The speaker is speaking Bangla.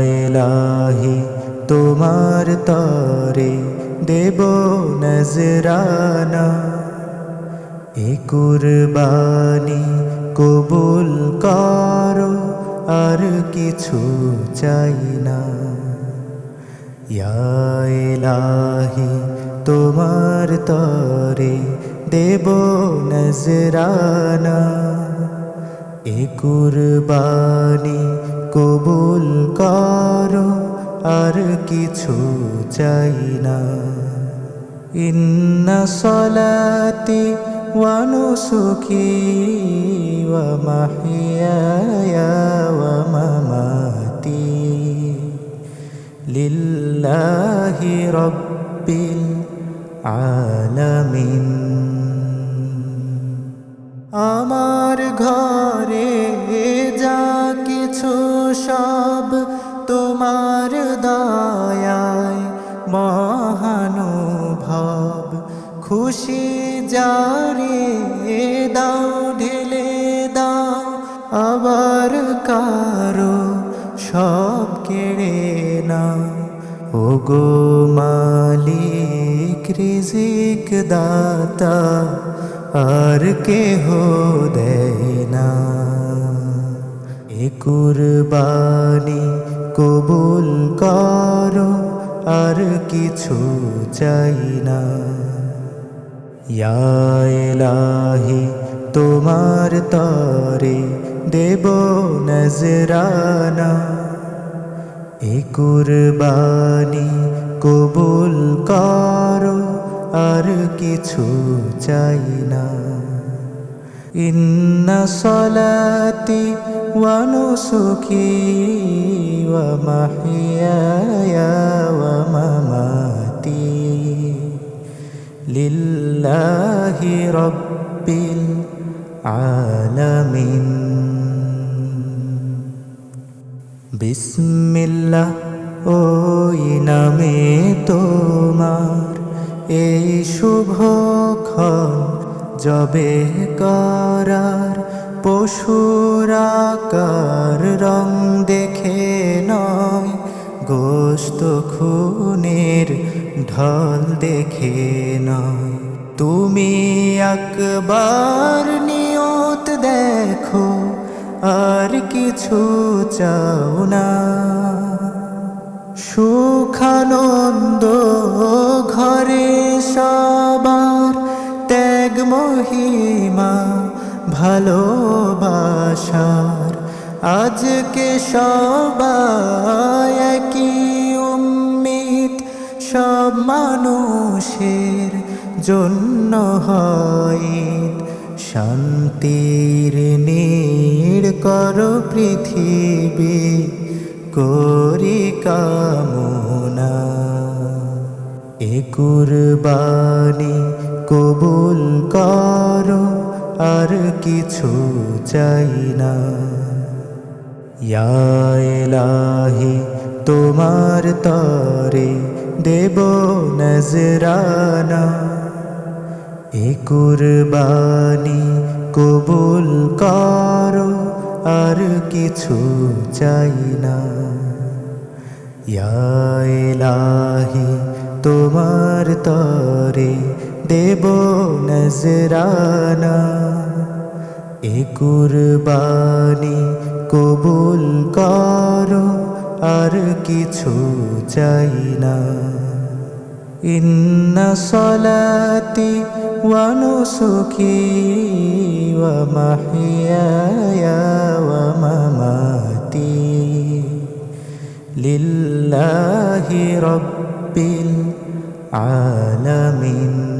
এলাহি তোমার তরে দেব নজরানা। এ কুরবানি কবুল করো, আর কিছু চাই না। ইয়া এলাহি তোমার তরে দেব নজরানা। এ কুরবানি কবুল করো, আর কিছু চাই না। ইন্না সলাতি ওয়ানুসুকি ওয়া মাহিয়ায়া ওয়া মামাতি। লিল্লাহি রব্বিল আলামিন। আমার ঘরে মহানুভব, খুশি যারে দাও, ঢেলে দাও, আবার কারও সব কেড়ে নাও। গো মালিক, রিজিক দাতা, আর কেহ দেয় না। এ কুরবানি কবুল করো আর কিছু চাই না। ইয়া এলাহি তোমার তরে দেব নজরানা। এ কুরবানি কবুল করো, আর কিছু চাই না। ইন্না সলাতি ওয়া নুসুকি লিল্লাহি রব্বিল আলামিন। বিসমিল্লাহ, ওই তোমার এই শুভক্ষণ যবে করার পশুরাকার রং দেখে নয়, গোস্ত খুনের ঢল দেখে নয়। তুমি একবার নিয়ত দেখো, আর কিছু চাও না। সুখানন্দ ঘরে সবার ত্যাগ, মহিমা, ভালোবাসার। আজকে সবাই সব মানুষের জন্য হয়। শান্তির নীড় কর পৃথিবী, করি কামনা। এ কুরবানি কবুল কর, আর কিছু চাই না। ইয়া এলাহি তোমার তরে দেব নজরানা। এ কুরবানি কবুল করো, আর কিছু চাই না। ইয়া তোমার তরে দেব নজরানা। এ কুরবানি কবুল করো কিছু চাই না। ইন্না সলাতি ওয়া নুসুকি ওয়া মাহিয়ায়া ওয়া মামাতি। লিল্লাহি রব্বিল আলামিন।